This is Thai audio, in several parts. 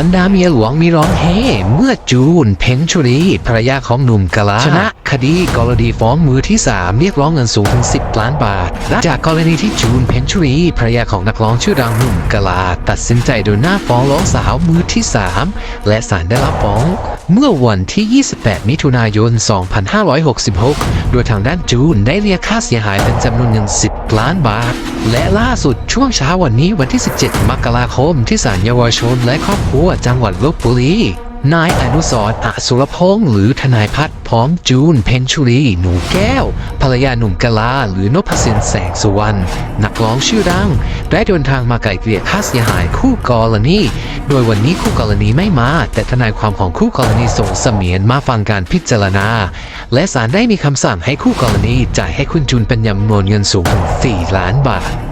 บรรดาเมียหลวงมีร้องเฮเมื่อจูน เพนชุรีภรรยาของหนุ่มกะลาชนะคดีกรณีฟ้องมือที่ 3 เรียกร้องเงินสูงถึง 10 ล้านบาทและจากกรณีที่จูน เพนชุรีภรรยาของนักร้องชื่อดังหนุ่มกะลา ตัดสินใจเดินหน้าฟ้องร้องสาวมือที่ 3 และศาลได้รับฟ้อง เมื่อวันที่ 28 มิถุนายน 2566 โดยทางด้านจูนได้เรียกค่าเสียหายเป็นจำนวนเงิน 10 ล้านบาท และล่าสุดช่วงเช้าวันนี้วันที่ 17 มกราคมที่ศาลเยาวชนและครอบครัวจังหวัดลบบุรี นายอนุสรณ์อสุรพงษ์หรือทนายพัฒน์พร้อมจูนเพนชุรีหนูแก้ว ภรรยาหนุ่มกะลา หรือนพสินแสงสุวรรณนักร้องชื่อดังได้เดินทางมาไกล่เกลี่ยค่าเสียหายคู่กรณี โดยวันนี้คู่กรณีไม่มา แต่ทนายความของคู่กรณีส่งเสมียนมาฟังการพิจารณา และศาลได้มีคำสั่งให้คู่กรณีจ่ายให้คุณจูนเป็นจำนวนเงินสูงถึง4ล้านบาท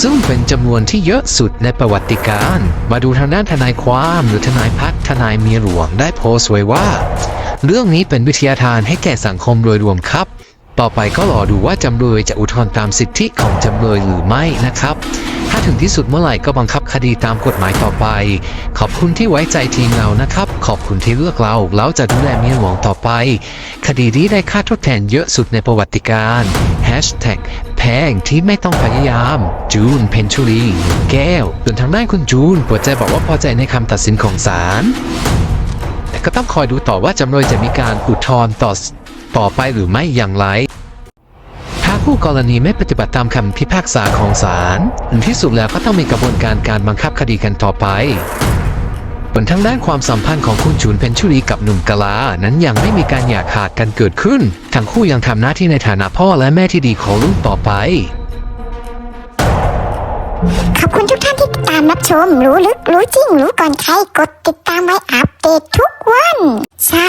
ซึ่งเป็นจำนวนที่เยอะสุดในประวัติการ มาดูทางด้านทนายความหรือทนายพัฒน์ทนายเมียหลวงได้โพสต์ไว้ว่า เรื่องนี้เป็นวิทยาทานให้แก่สังคมโดยรวมครับ ต่อไปก็รอดูว่าจำเลยจะอุทธรณ์ตามสิทธิของจำเลยหรือไม่นะครับ ถ้าถึงที่สุดเมื่อไหร่ก็บังคับคดีตามกฎหมายต่อไป ขอบคุณที่ไว้ใจทีมเรานะครับ ขอบคุณที่เลือกเราแล้วจะดูแลเมียหลวงต่อไป คดีนี้ได้ค่าทดแทนเยอะสุดในประวัติการ Hashtag พงที่ไม่ต้องพยายาม จูนเพนชุรีแก้วส่วนทางด้านคุณจูนหัวใจบอกว่าพอใจในคำตัดสินของศาลแต่ก็ต้องคอยดูต่อว่าจำเลยจะมีการอุทธรณ์ต่อต่อไปหรือไม่อย่างไรถ้าคู่กรณีไม่ปฏิบัติตามคำพิพากษาของศาลที่สุดแล้วก็ต้องมีกระบวนการการบังคับคดีกันต่อไป ผลทางด้านความสัมพันธ์ของคุณจูนเพนชุรีกับหนุ่มกะลา นั้นยังไม่มีการอย่าขาดกันเกิดขึ้น ทั้งคู่ยังทำหน้าที่ในฐานะพ่อและแม่ที่ดีของลูกต่อไป ขอบคุณทุกท่านที่ติดตามรับชม รู้ลึกรู้จริง รู้ก่อนใคร กดติดตามไว้อัปเดตทุกวันใช่